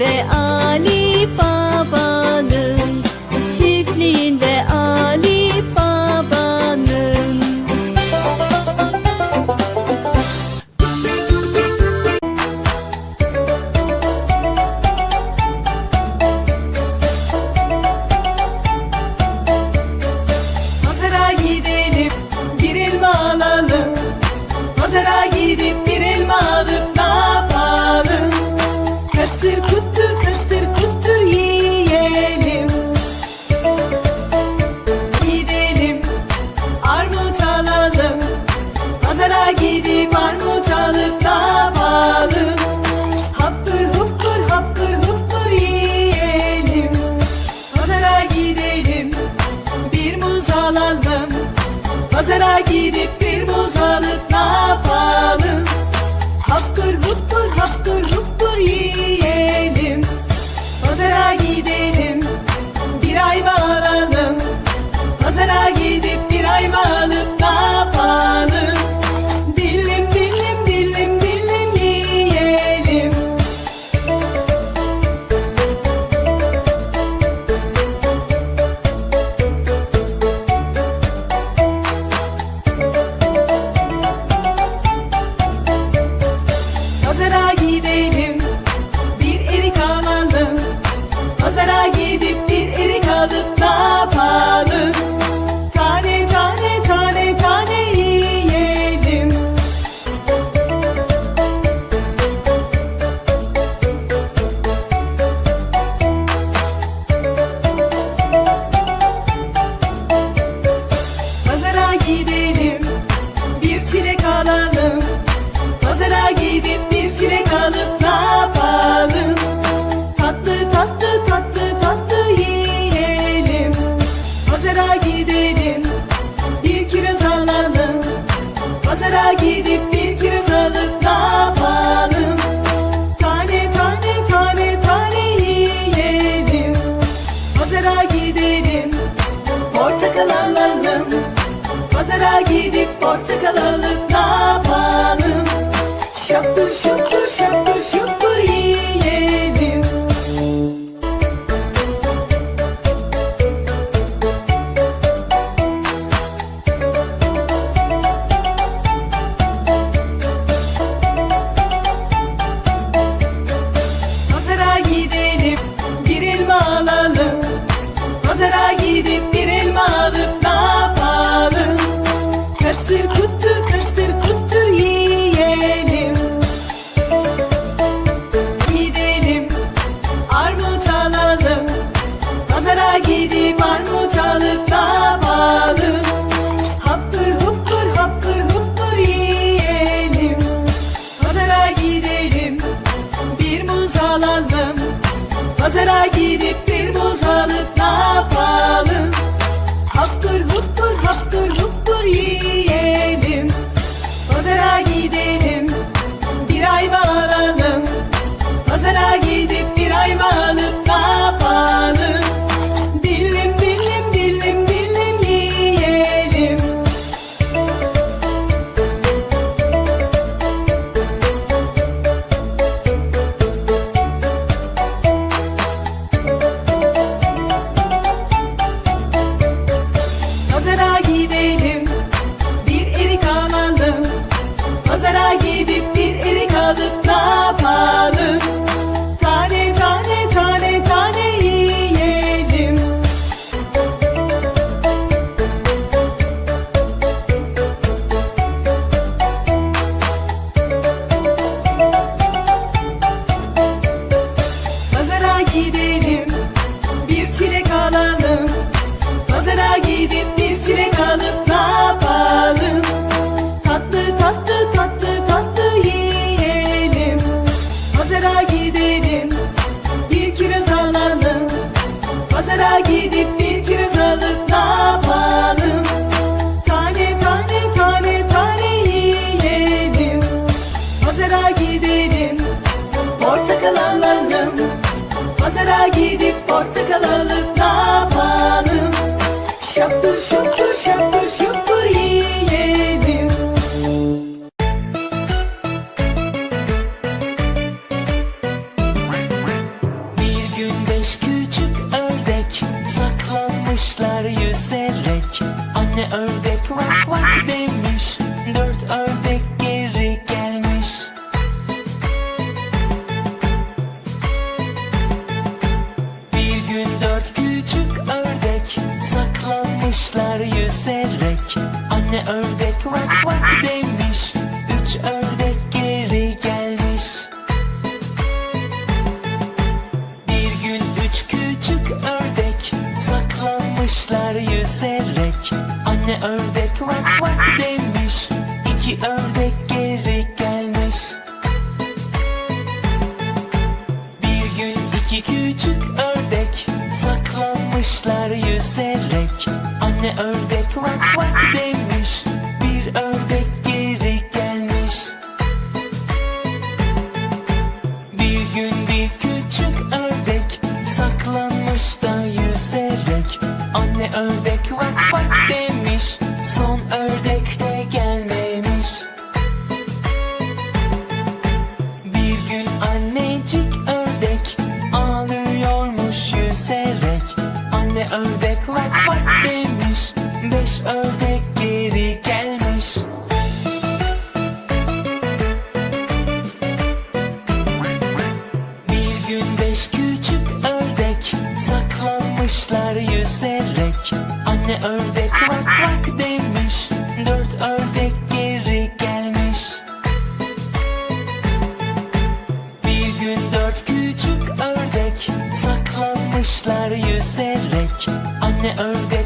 để ở Pazara gidip bir boz alıp ne yapalım? Hapkır hupkır hapkır hupkır gidelim. ördek vak vak demiş. İki ördek geri gelmiş. Bir gün iki küçük ördek Saklanmışlar yüzerek. Anne ördek vak vak demiş. Bir ördek geri gelmiş. Bir gün bir küçük ördek Saklanmış da yüzerek. Anne ördek vak vak demiş. me again.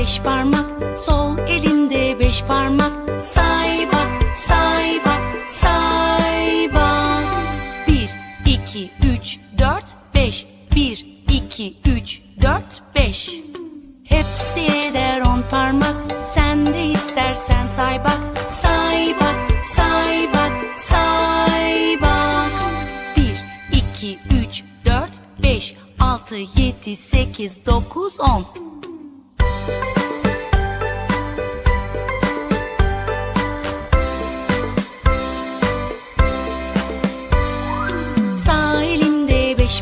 Beş parmak Sol elinde beş parmak. Say bak, say bak, say bak Bir, iki, üç, dört, beş. Bir, iki, üç, dört, beş. Hepsi eder on parmak. Sen de istersen say bak Say bak, say bak, say bak Bir, iki, üç, dört, beş. Altı, yedi, sekiz, dokuz, on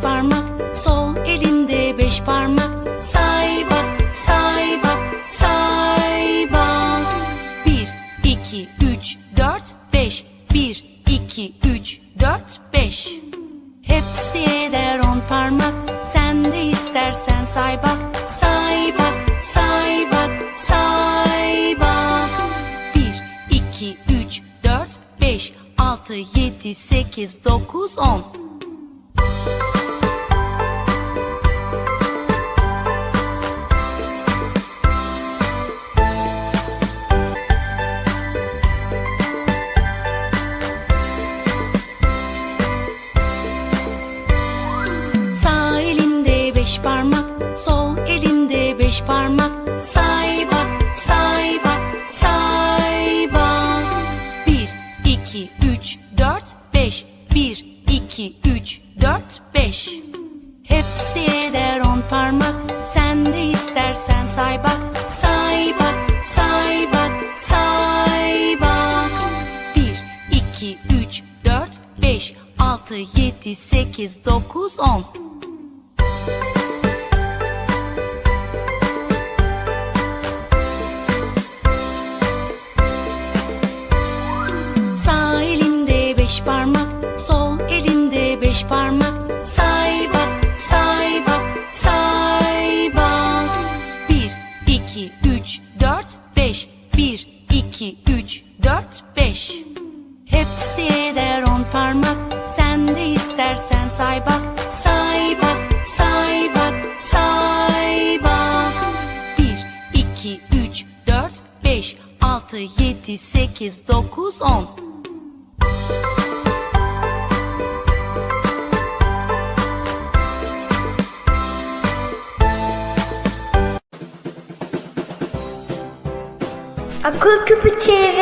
parmak. Sol elinde beş parmak. Say parmak. Say bak, say bak, say bak Bir, iki, üç, dört, beş. Bir, iki, üç, dört, beş. Hepsi eder on parmak. Sen de istersen say bak Say bak, say bak, say bak Bir, iki, üç, dört, beş. Altı, yedi, sekiz, dokuz, on parmak Sol elinde beş parmak. Say bak, say bak, say bak. Bir, iki, üç, dört, beş. Bir, iki, üç, dört, beş. Hepsi eder on parmak. Sen de istersen say bak. Say bak, say bak, say bak. Bir, iki, üç, dört, beş Altı, yedi, sekiz, dokuz, on Culture Potato.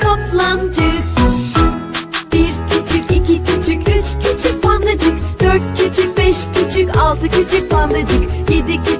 Kaplancık bir küçük, iki küçük, üç küçük pandacık Dört küçük, beş küçük, altı küçük pandacık Yedi küçük,